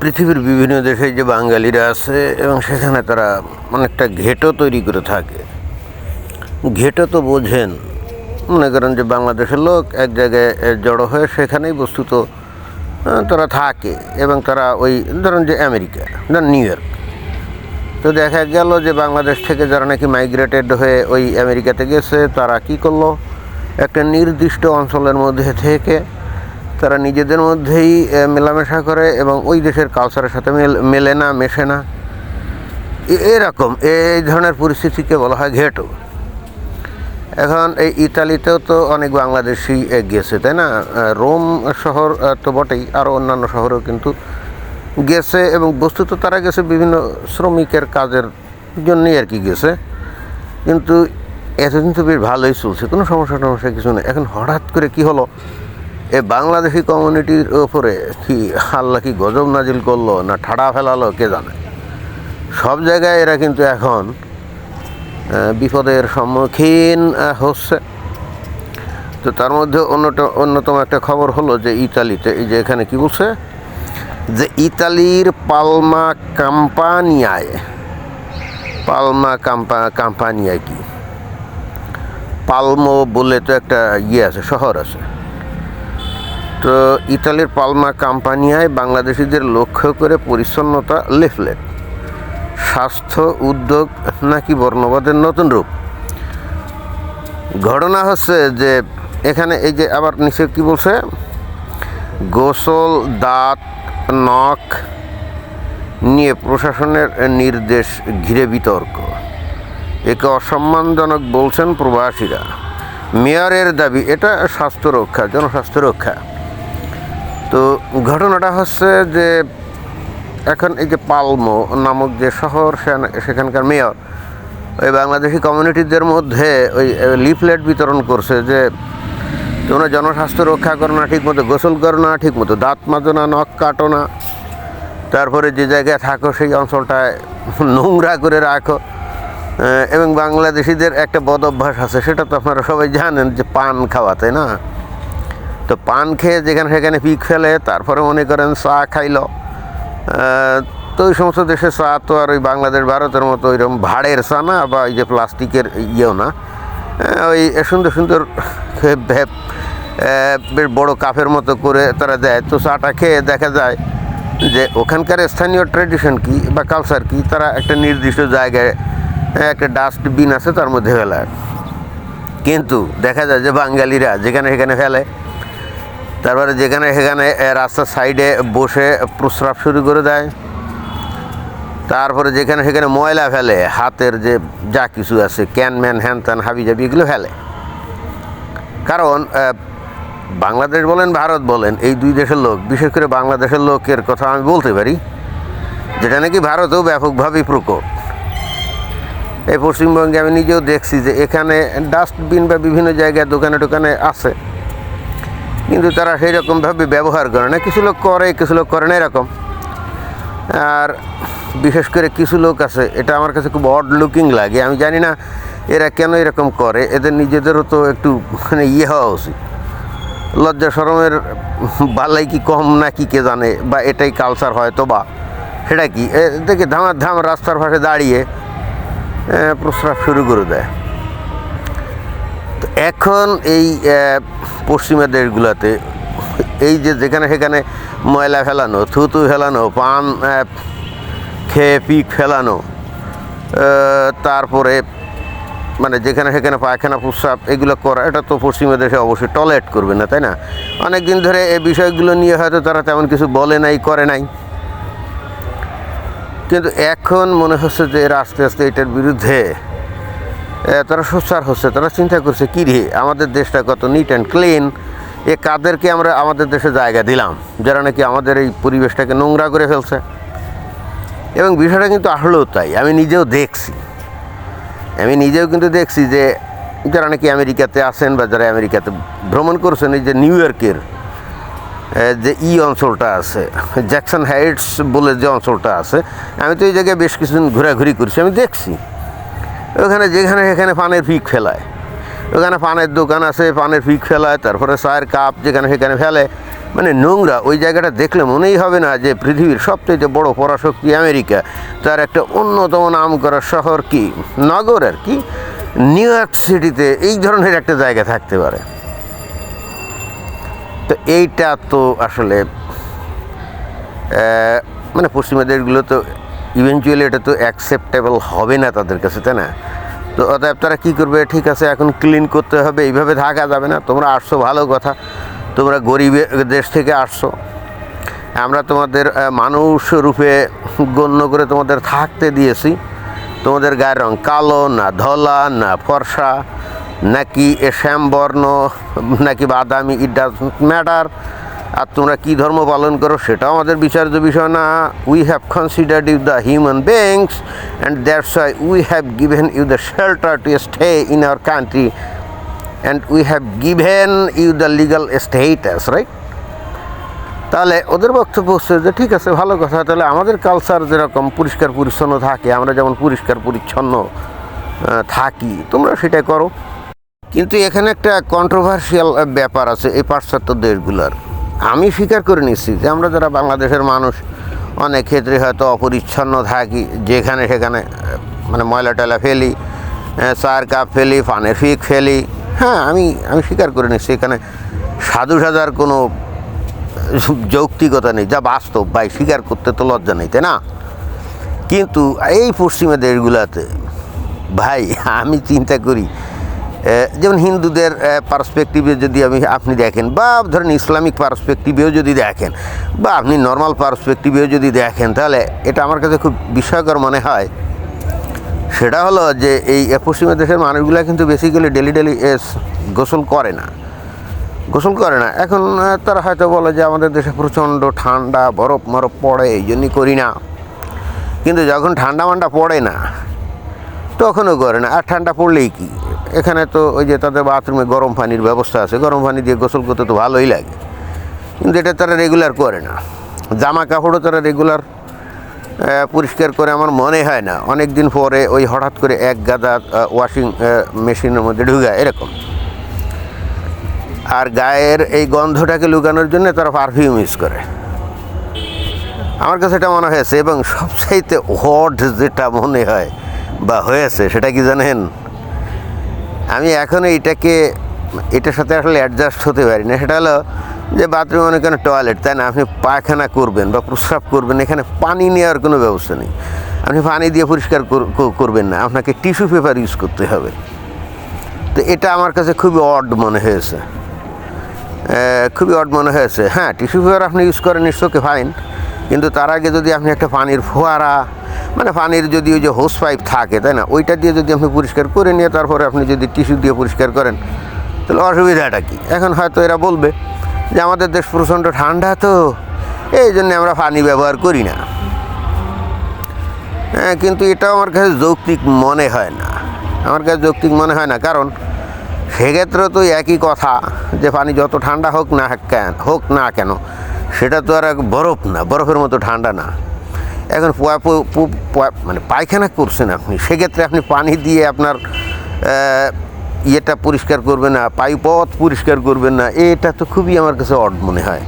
পৃথিবীর বিভিন্ন দেশে যে বাঙালিরা আছে এবং সেখানে তারা অনেকটা ঘেটো তৈরি করে থাকে। ঘেটো তো বোঝেন। মনে করেন যে বাংলাদেশের লোক এক জায়গায় জড়ো হয়ে সেখানেই বস্তুত তারা থাকে এবং তারা ওই, ধরেন যে আমেরিকা না নিউ ইয়র্ক। তো দেখা গেল যে বাংলাদেশ থেকে যারা নাকি মাইগ্রেটেড হয়ে ওই আমেরিকাতে গেছে, তারা কি করল? একটা নির্দিষ্ট অঞ্চলের মধ্যে থেকে তারা নিজেদের মধ্যেই মেলামেশা করে এবং ওই দেশের কালচারের সাথে মেল না, মেশে না। এরকম এই ধরনের পরিস্থিতিকে বলা হয় ঘেটো। এখন এই ইতালিতেও তো অনেক বাংলাদেশি গেছে, তাই না? রোম শহর তো বটেই আরও অন্যান্য শহরেও কিন্তু গেছে এবং বস্তুত তারা গেছে বিভিন্ন শ্রমিকের কাজের জন্যই আর কি গেছে। কিন্তু এতদিন তো বেশ ভালোই চলছে, কোনো সমস্যা টমস্যা কিছু নেই। এখন হঠাৎ করে কি হলো? এ বাংলাদেশি কমিউনিটির ওপরে কি আল্লাহ কি গজব নাজিল করল না ঠাড়া ফেলালো, কে জানে? সব জায়গায় এরা কিন্তু এখন বিপদের সম্মুখীন হচ্ছে। তো তার মধ্যে অন্যটা অন্যতম একটা খবর হলো যে ইতালিতে, এই যে এখানে কি বলছে? যে ইতালির পালমা কাম্পানিয়ায়, পালমা কাম্পা, কাম্পানিয়ায় কি? পালমো বলে তো একটা ইয়ে আছে, শহর আছে। তো ইতালির পালমা কাম্পানিয়ায় বাংলাদেশিদের লক্ষ্য করে পরিচ্ছন্নতা লিফলেট। স্বাস্থ্য, উদ্যোগ নাকি বর্ণবাদের নতুন রূপ? ঘটনা হচ্ছে যে এখানে এই যে আবার নিচে কি বলছে? গোসল, দাঁত, নখ নিয়ে প্রশাসনের নির্দেশ ঘিরে বিতর্ক। একে অসম্মানজনক বলছেন প্রবাসীরা। মেয়রের দাবি, এটা স্বাস্থ্য রক্ষা, জনস্বাস্থ্য রক্ষা। তো ঘটনাটা হচ্ছে যে এখন এই যে পালমো নামক যে শহর, সেখানে- সেখানকার মেয়র, ওই বাংলাদেশি কমিউনিটিদের মধ্যে ওই লিফলেট বিতরণ করছে যে তোমরা জনস্বাস্থ্য রক্ষা করো না ঠিক মতো গোসল করো না ঠিক মতো দাঁত মাজো না, নখ কাটো না। তারপরে যে জায়গায় থাকো, সেই অঞ্চলটায় নোংরা করে রাখো। এবং বাংলাদেশিদের একটা বদ অভ্যাস আছে, সেটা তো আপনারা সবাই জানেন যে পান খাওয়া, তাই না? তো পান খেয়ে যেখানে সেখানে পিক ফেলে তারপরে মনে করেন চা খাইলো। তো ওই সমস্ত দেশের চা তো আর ওই বাংলাদেশ ভারতের মতো ওইরকম ভাড়ের চা না বা ওই যে প্লাস্টিকের ইয়েও না। ওই সুন্দর সুন্দর ভে- আহ, বেশ বড় কাফের মতো করে তারা দেয়। তো চাটা খেয়ে দেখা যায় যে ওখানকার স্থানীয় ট্রেডিশন কি বা কালচার কি তারা একটা নির্দিষ্ট জায়গায় একটা ডাস্টবিন আছে তার মধ্যে ফেলায়। কিন্তু দেখা যায় যে বাঙালিরা যেখানে সেখানে ফেলে তারপরে যেখানে সেখানে রাস্তার সাইডে বসে প্রস্রাব শুরু করে দেয়। তারপরে যেখানে সেখানে ময়লা ফেলে, হাতের যে যা কিছু আছে ক্যান ম্যান হ্যান ত্যান হাবি জাবি এগুলো ফেলে। কারণ বাংলাদেশ বলেন, ভারত বলেন, এই দুই দেশের লোক, বিশেষ করে বাংলাদেশের লোকের কথা আমি বলতে পারি, যেটা নাকি ভারতেও ব্যাপকভাবেই প্রকোপ এই পশ্চিমবঙ্গে আমি নিজেও দেখছি যে এখানে ডাস্টবিন বা বিভিন্ন জায়গায় দোকানে টোকানে আছে। কিন্তু তারা সেই রকমভাবে ব্যবহার করে না। কিছু লোক করে, কিছু লোক করে না এরকম। আর বিশেষ করে কিছু লোক আছে, এটা আমার কাছে খুব অড লুকিং লাগে। আমি জানি না এরা কেন এরকম করে, এদের নিজেদেরও তো একটু মানে ইয়ে হওয়া উচিত। লজ্জা সরমের বালাই কি কম না কি কে জানে, বা এটাই কালচার হয়তো বা, সেটা কি? দেখে ধামার ধাম রাস্তার পাশে দাঁড়িয়ে প্রস্রাব শুরু করে দেয়। এখন এই পশ্চিমা দেশগুলোতে এই যে যেখানে সেখানে ময়লা ফেলানো, থুতু ফেলানো, পান খেয়ে পিক ফেলানো তারপরে মানে যেখানে সেখানে পায়খানা, প্রস্রাব এগুলো করা, এটা তো পশ্চিমা দেশে অবশ্যই টয়লেট করবে না, তাই না? অনেক দিন ধরে এই বিষয়গুলো নিয়ে হয়তো তারা তেমন কিছু বলে নাই, করে নাই। কিন্তু এখন মনে হচ্ছে যে এরা আস্তে আস্তে এটার বিরুদ্ধে তারা সোচ্চার হচ্ছে, তারা চিন্তা করছে, কী রে, আমাদের দেশটা কত নিট অ্যান্ড ক্লিন এ কাদেরকে আমরা আমাদের দেশে জায়গা দিলাম, যারা নাকি আমাদের এই পরিবেশটাকে নোংরা করে ফেলছে। এবং বিষয়টা কিন্তু আসলেও তাই, আমি নিজেও দেখছি। আমি নিজেও কিন্তু দেখছি যে, যারা নাকি আমেরিকাতে আছেন বা যারা আমেরিকাতে ভ্রমণ করছেন, এই যে নিউ ইয়র্কের যে ই অঞ্চলটা আছে, জ্যাকসন হাইটস বলে যে অঞ্চলটা আছে, আমি তো এই জায়গায় বেশ কিছুদিন ঘোরাঘুরি করছি, আমি দেখছি। ওখানে যেখানে সেখানে পানের পিক ফেলায়। ওখানে পানের দোকান আছে, পানের পিক ফেলায়, তারপরে চায়ের কাপ যেখানে সেখানে ফেলে। মানে নোংরা, ওই জায়গাটা দেখলে মনেই হবে না যে পৃথিবীর সবচেয়ে বড় পরাশক্তি আমেরিকা। তার একটা অন্যতম নাম করা শহর কি? নগর আর কি? নিউ ইয়র্ক সিটিতে এই ধরনের একটা জায়গা থাকতে পারে। তো এইটা তো আসলে মানে পশ্চিমা দেশগুলো তো ইভেনচুয়ালি এটা তো অ্যাকসেপ্টেবল হবে না তাদের কাছে, তাই না? তো অতএব তারা কী করবে? ঠিক আছে, এখন ক্লিন করতে হবে, এইভাবে থাকা যাবে না। তোমরা আসছো, ভালো কথা। তোমরা গরিব দেশ থেকে আসছো। আমরা তোমাদের মানুষ রূপে গণ্য করে তোমাদের থাকতে দিয়েছি। তোমাদের গায়ের রং কালো, না ধলা, না ফর্সা, নাকি শ্যামবর্ণ, নাকি বাদামি ইট ডাজ ম্যাটার আর তোমরা কী ধর্ম পালন করো সেটাও আমাদের বিচার্য বিষয় না। We have considered you the human beings and that's why we have given you the shelter to stay in our country and we have given you the legal status right তাহলে ওদের বক্তব্য হচ্ছে যে, ঠিক আছে, ভালো কথা। তাহলে আমাদের কালচার যেরকম পরিষ্কার পরিচ্ছন্ন থাকে, আমরা যেমন পরিষ্কার পরিচ্ছন্ন থাকি, তোমরা সেটা করো। কিন্তু এখানে একটা কন্ট্রোভার্সিয়াল ব্যাপার আছে এই পাশ্চাত্য দেশগুলোর। আমি স্বীকার করে নিচ্ছি যে আমরা যারা বাংলাদেশের মানুষ, অনেক ক্ষেত্রে হয়তো অপরিচ্ছন্ন থাকি, যেখানে সেখানে মানে ময়লা টয়লা ফেলি চার কাপ ফেলি, পানের ফিক ফেলি। হ্যাঁ আমি আমি স্বীকার করে নিচ্ছি, এখানে সাধু সাজার কোনো যৌক্তিকতা নেই, যা বাস্তব, ভাই, স্বীকার করতে তো লজ্জা নেই, তাই না? কিন্তু এই পশ্চিমা দেশগুলোতে, ভাই, আমি চিন্তা করি যেমন হিন্দুদের পার্সপেক্টিভে যদি আমি, আপনি দেখেন, বা ধরেন ইসলামিক পার্সপেক্টিভেও যদি দেখেন, বা আপনি নর্মাল পার্সপেক্টিভেও যদি দেখেন, তাহলে এটা আমার কাছে খুব বিস্ময়কর মনে হয়। সেটা হলো যে, এই পশ্চিমা দেশের মানুষগুলো কিন্তু বেসিক্যালি ডেলি ডেলি গোসল করে না। গোসল করে না। এখন তারা হয়তো বলে যে, আমাদের দেশে প্রচণ্ড ঠান্ডা, বরফ মরফ পড়ে, এই জন্যই করি না। কিন্তু যখন ঠান্ডা মান্ডা পড়ে না, তখনও করে না। আর ঠান্ডা পড়লেই কি? এখানে তো ওই যে তাদের বাথরুমে গরম পানির ব্যবস্থা আছে, গরম পানি দিয়ে গোসল করতে তো ভালোই লাগে। কিন্তু এটা তারা রেগুলার করে না। জামা কাপড়ও তারা রেগুলার পরিষ্কার করে আমার মনে হয় না। অনেক দিন পরে ওই হঠাৎ করে এক গাদা ওয়াশিং মেশিনের মধ্যে ঢুকায়, এরকম। আর গায়ের এই গন্ধটাকে লুকানোর জন্য তারা পারফিউম ইউজ করে। আমার কাছে এটা মনে হয়েছে, এবং সবচাইতে হট যেটা মনে হয় বা হয়েছে, সেটা কি জানেন? আমি এখন এইটাকে এটার সাথে আসলে অ্যাডজাস্ট হতে পারি না। সেটা হলো যে বাথরুম মনে অনেক টয়লেট তাই না? আপনি পায়খানা করবেন বা প্রস্রাব করবেন, এখানে পানি নেওয়ার কোনো ব্যবস্থা নেই। আপনি পানি দিয়ে পরিষ্কার কর- কর- করবেন না। আপনাকে টিস্যু পেপার ইউজ করতে হবে। তো এটা আমার কাছে খুবই অড মনে হয়েছে। খুবই অড মনে হয়েছে। হ্যাঁ টিস্যু পেপার আপনি ইউজ করেন ইটসকে ফাইন কিন্তু তার আগে যদি আপনি একটা পানির ফোয়ারা মানে পানির যদি ওই যে হোস পাইপ থাকে, তাই না? ওইটা দিয়ে যদি আপনি পরিষ্কার করে নিয়ে তারপরে আপনি যদি টিস্যু দিয়ে পরিষ্কার করেন, তাহলে অসুবিধাটা কি? এখন হয়তো এরা বলবে যে আমাদের দেশ প্রচণ্ড ঠান্ডা তো, এই জন্য আমরা পানি ব্যবহার করি না। হ্যাঁ কিন্তু এটাও আমার কাছে যৌক্তিক মনে হয় না। আমার কাছে যৌক্তিক মনে হয় না, কারণ সেক্ষেত্রে তো একই কথা যে পানি যত ঠান্ডা হোক না কেন, হোক না কেন, সেটা তো আর এক বরফ না, বরফের মতো ঠান্ডা না। এখন মানে পায়খানা করছেন আপনি, সেক্ষেত্রে আপনি পানি দিয়ে আপনার ইয়েটা পরিষ্কার করবেন না পাইপথ পরিষ্কার করবেন না, এটা তো খুবই আমার কাছে অড মনে হয়।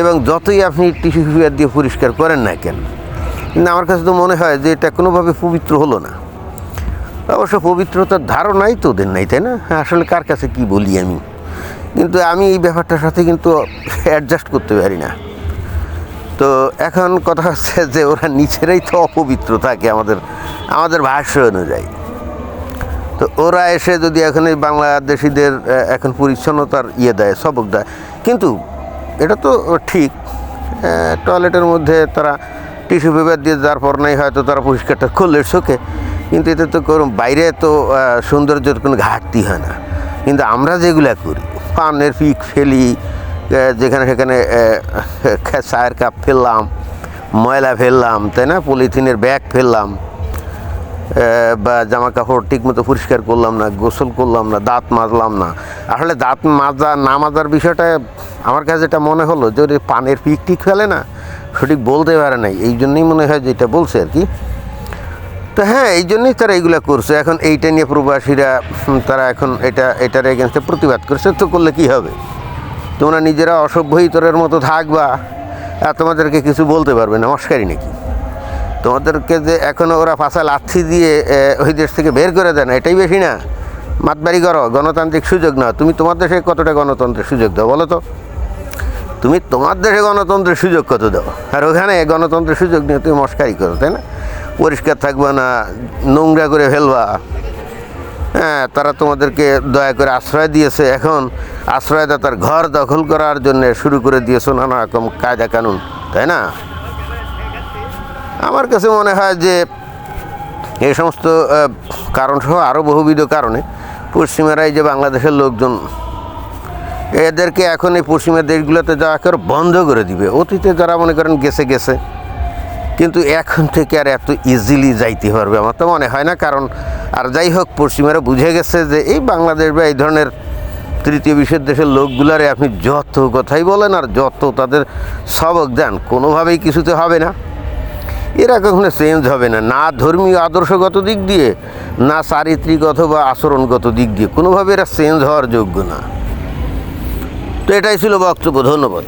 এবং যতই আপনি টিস্যু পেপার দিয়ে পরিষ্কার করেন না কেন, কিন্তু আমার কাছে তো মনে হয় যে এটা কোনোভাবে পবিত্র হলো না। অবশ্য পবিত্রতার ধারণাই তো ওদের নাই, তাই না? আসলে কার কাছে কি বলি আমি? কিন্তু আমি এই ব্যাপারটার সাথে কিন্তু অ্যাডজাস্ট করতে পারি না। তো এখন কথা হচ্ছে যে ওরা নিচেরাই তো অপবিত্র থাকে আমাদের আমাদের ভাষ্য অনুযায়ী। তো ওরা এসে যদি এখন এই বাংলাদেশিদের এখন পরিচ্ছন্নতার ইয়ে দেয়, সবক দেয়, কিন্তু এটা তো ঠিক টয়লেটের মধ্যে তারা টিস্যু পেপার দিয়ে যার পর নাই হয়তো তারা পরিষ্কারটা করলে চোখে কিন্তু এতে তো কোনো বাইরে তো সৌন্দর্যের কোনো ঘাটতি হয় না। কিন্তু আমরা যেগুলা করি, পানের পিক ফেলি যেখানে সেখানে চায়ের কাপ ফেললাম, ময়লা ফেললাম, তাই না? পলিথিনের ব্যাগ ফেললাম বা জামা কাপড় ঠিক মতো পরিষ্কার করলাম না, গোসল করলাম না, দাঁত মাজলাম না। আসলে দাঁত মাজা, না মাজার বিষয়টা আমার কাছে যেটা মনে হলো যে পানের পিক টিক ফেলে না, সঠিক বলতে পারে নাই। এই জন্যই মনে হয় যেটা বলছে আর কি। তো হ্যাঁ এই জন্যই তারা এইগুলো করছে। এখন এইটা নিয়ে প্রবাসীরা, তারা এখন এটা, এটার এগেনস্টে প্রতিবাদ করছে। তো করলে কি হবে? তোমরা নিজেরা অসভ্য ইতরের মতো থাকবা। আর তোমাদেরকে কিছু বলতে পারবে না নাকি? তোমাদেরকে যে এখনও ওরা পাশা লাথি দিয়ে ওই দেশ থেকে বের করে দেয় না, এটাই বেশি না। মাতবাড়ি করো, গণতান্ত্রিক সুযোগ না তুমি তোমার দেশে কতটা গণতন্ত্রের সুযোগ দাও, বলো তো? তুমি তোমার দেশে গণতন্ত্রের সুযোগ কত দাও? আর ওখানে গণতন্ত্রের সুযোগ নিয়ে তুমি মস্কারি করো, তাই না? পরিষ্কার থাকবা না, নোংরা করে ফেলবা। হ্যাঁ তারা তোমাদেরকে দয়া করে আশ্রয় দিয়েছে। এখন আশ্রয়দাতার ঘর দখল করার জন্য শুরু করে দিয়েছে নানা রকম কায়দা কানুন তাই না? আমার কাছে মনে হয় যে এই সমস্ত কারণসহ আরও বহুবিধ কারণে পশ্চিমেরা এই যে বাংলাদেশের লোকজন এদেরকে এখন এই পশ্চিমের দেশগুলোতে যাওয়া করে বন্ধ করে দিবে। অতীতে যারা মনে করেন গেছে গেছে। কিন্তু এখন থেকে আর এত ইজিলি যাইতে পারবে আমার তো মনে হয় না, কারণ আর যাই হোক, পশ্চিমেরা বুঝে গেছে যে এই বাংলাদেশ বা এই ধরনের তৃতীয় বিশ্বের দেশের লোকগুলারে আপনি যত কথাই বলেন আর যত তাদের সবক দেন, কোনোভাবেই কিছুতে হবে না। এরা কখনো চেঞ্জ হবে না না ধর্মীয় আদর্শগত দিক দিয়ে, না চারিত্রিক অথবা আচরণগত দিক দিয়ে, কোনোভাবে এরা চেঞ্জ হওয়ার যোগ্য না। তো এটাই ছিল বক্তব্য, ধন্যবাদ।